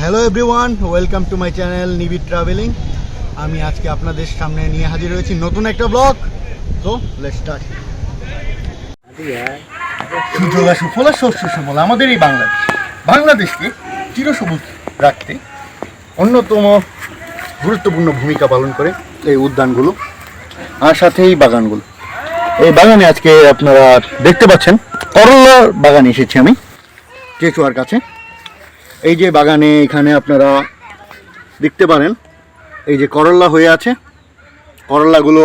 Hello everyone welcome to my channel নিবি travelling আমি আজকে আপনাদের সামনে নিয়ে হাজির হয়েছি নতুন একটা ব্লগ তো লেটস শস্য আমাদের এই বাংলাদেশ। বাংলাদেশকে চিরসবুজ রাখতে অন্যতম গুরুত্বপূর্ণ ভূমিকা পালন করে এই উদ্যানগুলো আর সাথে এই বাগানগুলো। এই বাগানে আজকে আপনারা দেখতে পাচ্ছেন করল্লার বাগানে এসেছি আমি চেচুয়ার কাছে। এই যে বাগানে এখানে আপনারা দেখতে পারেন, এই যে করল্লা হয়ে আছে। করল্লাগুলো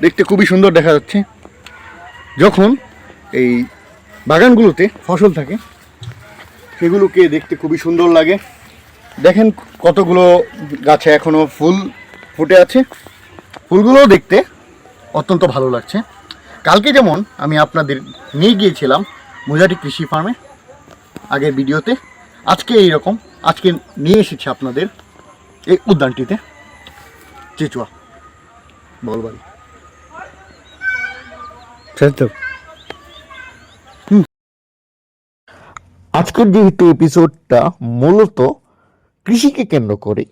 দেখতে খুবই সুন্দর দেখা যাচ্ছে। যখন এই বাগানগুলোতে ফসল থাকে, সেগুলোকে দেখতে খুবই সুন্দর লাগে। দেখেন কতগুলো গাছে এখনও ফুল ফুটে আছে। ফুলগুলো দেখতে অত্যন্ত ভালো লাগছে। কালকে যেমন আমি আপনাদের নিয়ে গিয়েছিলাম মুজাটি কৃষি ফার্মে, আগের ভিডিওতে। আজকে এই রকম। আজকে নিয়ে এসেছি আপনাদের এই উদ্যানটিতে। চেচুয়া বলবাড়ি। আজকের যেহেতু এপিসোডটা মূলত কৃষিকে কেন্দ্র করে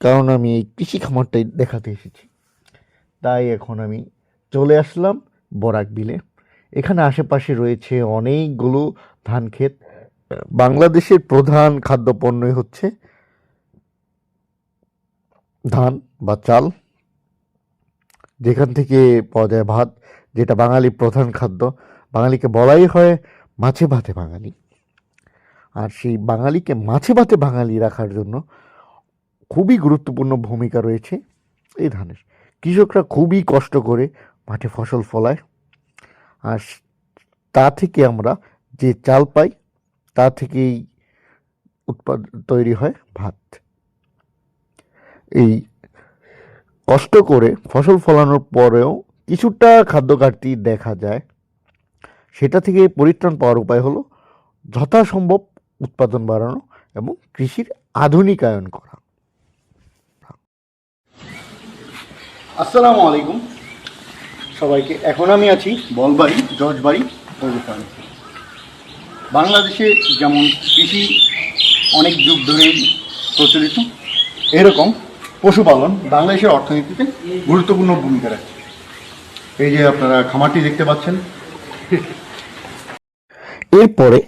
কারণ আমি এই কৃষি খামারটাই দেখাতে এসেছি। তাই এখন আমি চলে আসলাম বরাক বিলে। এখানে আশেপাশে রয়েছে অনেকগুলো ধান ক্ষেত বাংলাদেশের প্রধান খাদ্যপণ্যই হচ্ছে ধান বা চাল, যেখান থেকে পাওয়া যায় ভাত, যেটা বাঙালির প্রধান খাদ্য। বাঙালিকে বলাই হয় মাছে ভাতে বাঙালি। আর সেই বাঙালিকে মাছে ভাতে বাঙালি রাখার জন্য খুবই গুরুত্বপূর্ণ ভূমিকা রয়েছে এই ধানের। কৃষকরা খুবই কষ্ট করে মাঠে ফসল ফলায়। আর তা থেকে আমরা যে চাল পাই তা থেকেই উৎপাদ, তৈরি হয় ভাত। এই কষ্ট করে ফসল ফলানোর পরেও কিছুটা খাদ্য ঘাটতি দেখা যায়। সেটা থেকে পরিত্রাণ পাওয়ার উপায় হলো যথাসম্ভব উৎপাদন বাড়ানো এবং কৃষির আধুনিকায়ন করা। আসসালামু আলাইকুম। সবাইকে, এখন আমি আছি বলবাড়ি, জজবাড়ি বাংলাদেশে যেমন কৃষি অনেক যুগ ধরেই প্রচলিত, এরকম পশুপালন বাংলাদেশের অর্থনীতিতে গুরুত্বপূর্ণ ভূমিকা রাখে। এই যে আপনারা খামারটি দেখতে পাচ্ছেন। এরপরে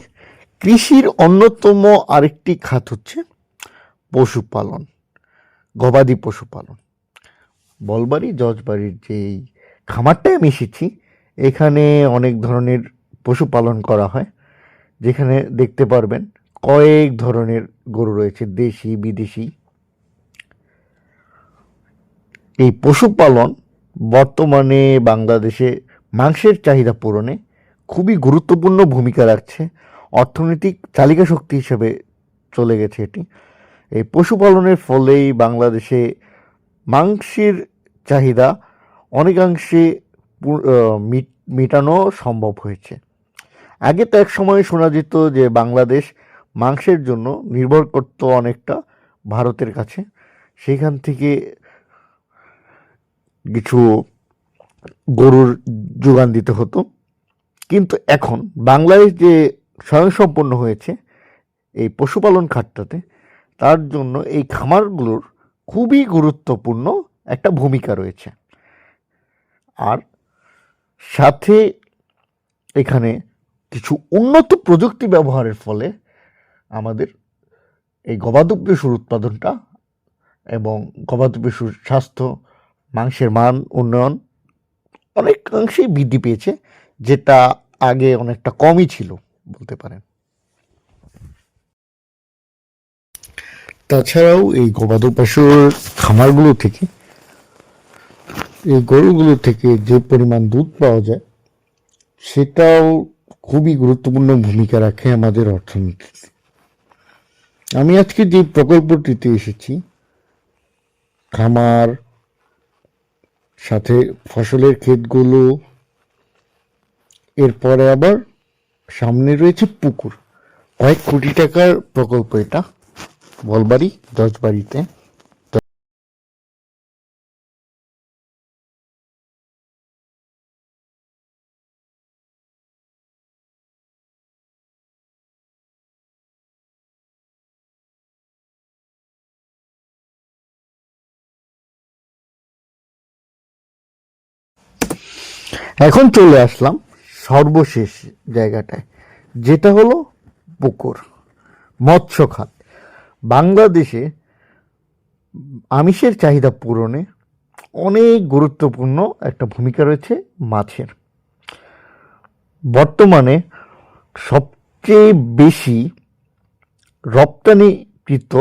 কৃষির অন্যতম আরেকটি খাত হচ্ছে পশুপালন, গবাদি পশুপালন। বলবাড়ি, জজবাড়ির যেই খামারটায় আমি এসেছি, এখানে অনেক ধরনের পশুপালন করা হয়। যেখানে দেখতে পারবেন কয়েক ধরনের গরু রয়েছে, দেশি, বিদেশি। এই পশুপালন বর্তমানে বাংলাদেশে মাংসের চাহিদা পূরণে খুবই গুরুত্বপূর্ণ ভূমিকা রাখছে। অর্থনৈতিক চালিকা শক্তি হিসেবে চলে গেছে এটি। এই পশুপালনের ফলেই বাংলাদেশে মাংসের চাহিদা অনেকাংশে মেটানো সম্ভব হয়েছে। আগে তো এক সময় শোনা যেত যে বাংলাদেশ মাংসের জন্য নির্ভর করত অনেকটা ভারতের কাছে। সেখান থেকে কিছু গরুর যোগান দিতে হতো। কিন্তু এখন বাংলাদেশ যে স্বয়ংসম্পন্ন হয়েছে এই পশুপালন খাতটাতে, তার জন্য এই খামারগুলোর খুবই গুরুত্বপূর্ণ একটা ভূমিকা রয়েছে। আর সাথে এখানে কিছু উন্নত প্রযুক্তি ব্যবহারের ফলে আমাদের এই গবাদি পশুর উৎপাদনটা এবং গবাদি পশুর স্বাস্থ্য, মাংসের মান উন্নয়ন অনেকাংশেই বৃদ্ধি পেয়েছে, যেটা আগে অনেকটা কমই ছিল বলতে পারেন। তাছাড়াও এই গবাদি পশুর খামারগুলো থেকে, এই গরুগুলো থেকে যে পরিমাণ দুধ পাওয়া যায়, সেটাও খুবই গুরুত্বপূর্ণ ভূমিকা রাখে আমাদের অর্থনীতিতে আমি আজকে যে প্রকল্পটিতে এসেছি, খামার, সাথে ফসলের ক্ষেতগুলো, এরপরে আবার সামনে রয়েছে পুকুর। কয়েক কোটি টাকার প্রকল্প এটা, বলবাড়ি দশ বাড়িতে এখন চলে আসলাম সর্বশেষ জায়গাটায়, যেটা হলো পুকুর, মৎস্য খাত। বাংলাদেশে আমিষের চাহিদা পূরণে অনেক গুরুত্বপূর্ণ একটা ভূমিকা রয়েছে মাছের। বর্তমানে সবচেয়ে বেশি রপ্তানিকৃত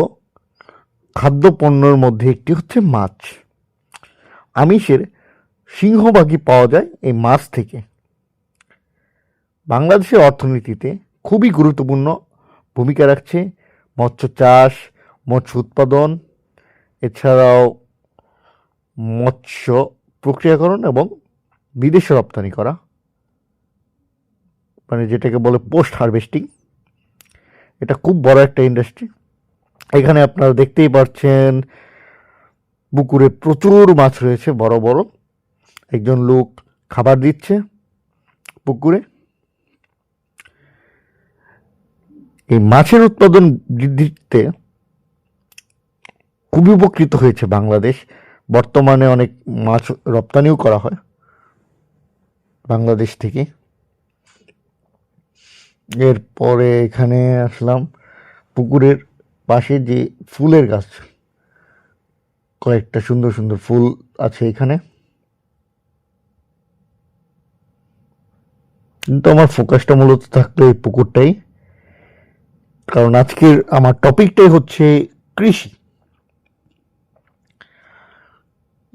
খাদ্যপণ্যের মধ্যে একটি হচ্ছে মাছ। আমিষের সিংহভাগই পাওয়া যায় এই মাছ থেকে। বাংলাদেশের অর্থনীতিতে খুবই গুরুত্বপূর্ণ ভূমিকা রাখছে মৎস্য চাষ, মৎস্য উৎপাদন, এছাড়াও মৎস্য প্রক্রিয়াকরণ এবং বিদেশে রপ্তানি করা মানে যেটাকে বলে পোস্ট হারভেস্টিং। এটা খুব বড় একটা ইন্ডাস্ট্রি। এখানে আপনারা দেখতেই পাচ্ছেন পুকুরে প্রচুর মাছ রয়েছে, বড় বড়। একজন লোক খাবার দিচ্ছে পুকুরে। এই মাছের উৎপাদন বৃদ্ধিতে খুবই উপকৃত হয়েছে বাংলাদেশ। বর্তমানে অনেক মাছ রপ্তানিও করা হয় বাংলাদেশ থেকে। এরপরে এখানে আসলাম পুকুরের পাশে যে ফুলের গাছ, কয়েকটা সুন্দর সুন্দর ফুল আছে এখানে। কিন্তু আমার ফোকাসটা মূলত থাকল এই পুকুরটাই। কারণ আজকের আমার টপিকটাই হচ্ছে কৃষি।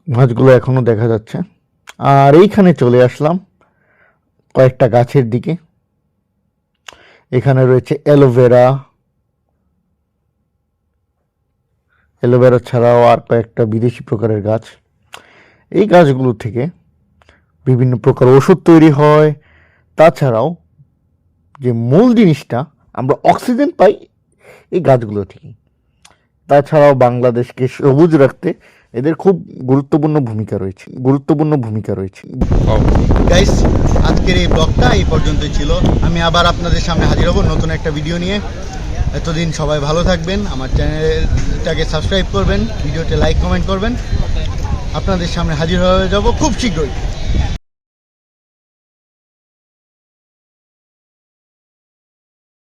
মাছগুলো এখনও দেখা যাচ্ছে। আর এইখানে চলে আসলাম কয়েকটা গাছের দিকে। এখানে রয়েছে অ্যালোভেরা। অ্যালোভেরা ছাড়াও আর কয়েকটা বিদেশি প্রকারের গাছ। এই গাছগুলো থেকে বিভিন্ন প্রকার ওষুধ তৈরি হয়। তাছাড়াও যে মূল জিনিসটা, আমরা অক্সিজেন পাই এই গাছগুলো থেকে তাছাড়াও বাংলাদেশকে সবুজ রাখতে এদের খুব গুরুত্বপূর্ণ ভূমিকা রয়েছে, গুরুত্বপূর্ণ ভূমিকা রয়েছে। গাইস আজকের এই ব্লগটা এই পর্যন্তই ছিল। আমি আবার আপনাদের সামনে হাজির হব নতুন একটা ভিডিও নিয়ে। এতদিন সবাই ভালো থাকবেন, আমার চ্যানেলটাকে সাবস্ক্রাইব করবেন, ভিডিওতে লাইক কমেন্ট করবেন। আপনাদের সামনে হাজির হয়ে যাব খুব শীঘ্রই।